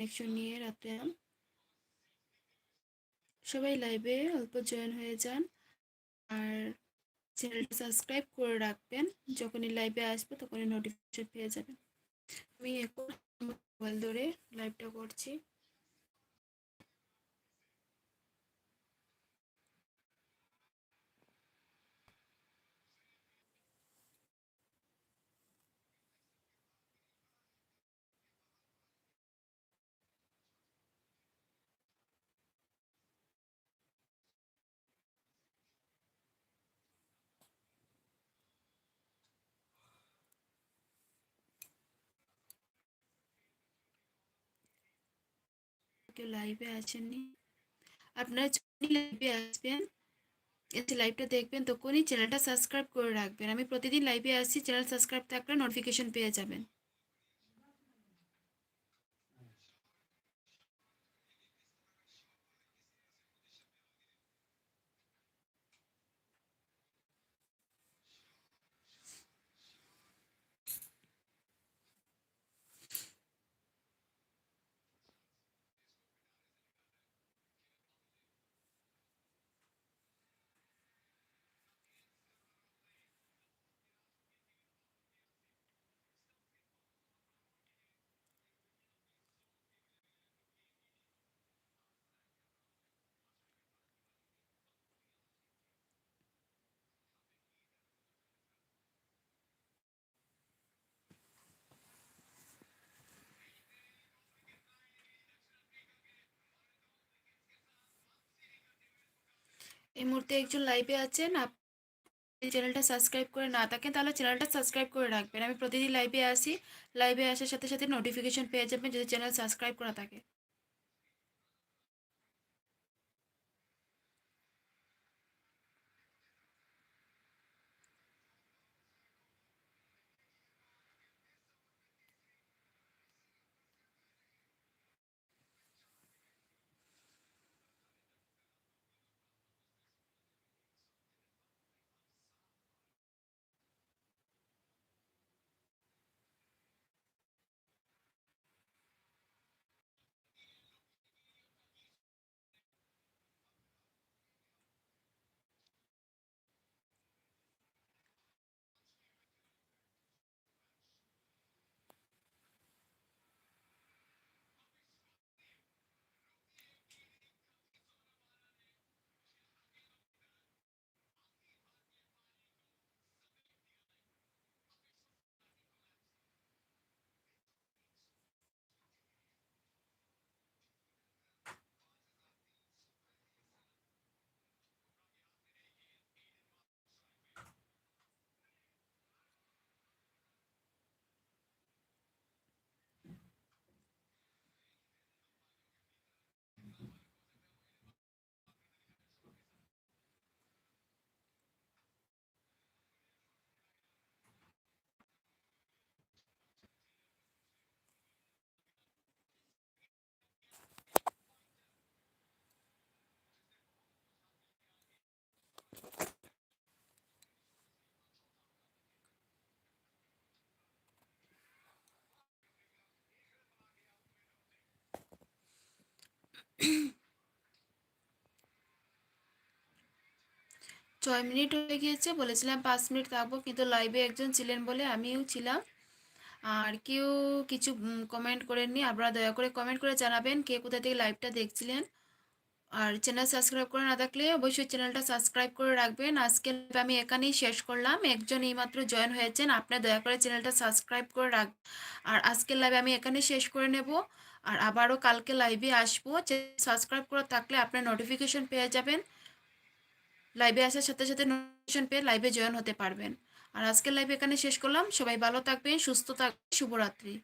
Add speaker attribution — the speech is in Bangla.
Speaker 1: কানেকশন নিয়ে রাতে সবাই লাইভে অল্প জয়েন হয়ে যান। আর চ্যানেলটা সাবস্ক্রাইব করে রাখবেন। যখনই লাইভে আসবে তখনই নোটিফিকেশন পেয়ে যাবেন। আমি এখন মোবাইল ধরে লাইভটা করছি। কেউ লাইভে আছেননি আপনারা যখনই লাইভে আসবেন, এসে লাইভটা দেখবেন, তখনই চ্যানেলটা সাবস্ক্রাইব করে রাখবেন। আমি প্রতিদিন লাইভে আসছি চ্যানেল সাবস্ক্রাইব থাকলে নোটিফিকেশন পেয়ে যাবেন। এই মুহূর্তে একজন লাইভে আছেন আপনি চ্যানেলটা সাবস্ক্রাইব করে না থাকেন, তাহলে চ্যানেলটা সাবস্ক্রাইব করে রাখবেন। আমি প্রতিদিন লাইভে আসি লাইভে আসার সাথে সাথে নোটিফিকেশান পেয়ে যাবেন যদি চ্যানেল সাবস্ক্রাইব করা থাকে। ছয় মিনিট হয়ে গিয়েছে, বলেছিলাম পাঁচ মিনিট থাকব, কিন্তু লাইভে একজন ছিলেন বলে আমিও ছিলাম। আর কেউ কিছু কমেন্ট করেননি, আপনারা দয়া করে কমেন্ট করে জানাবেন কে কোথা থেকে লাইভটা দেখছিলেন। আর চ্যানেল সাবস্ক্রাইব করে না থাকলে অবশ্যই চ্যানেলটা সাবস্ক্রাইব করে রাখবেন। আজকে আমি এখানেই শেষ করলাম। একজন এইমাত্র জয়েন হয়েছেন আপনার দয়া করে চ্যানেলটা সাবস্ক্রাইব করে রাখ আর আজকের লাইভে আমি এখানেই শেষ করে নেব। আর আবারও কালকে লাইভে আসব। সাবস্ক্রাইব করে থাকলে আপনার নোটিফিকেশন পেয়ে যাবেন। লাইভে আসার সাথে সাথে নোটিফিকেশন পেয়ে লাইভে জয়েন হতে পারবেন। আর আজকের লাইভ এখানে শেষ করলাম। সবাই ভালো থাকবেন, সুস্থ থাকবেন, শুভরাত্রি।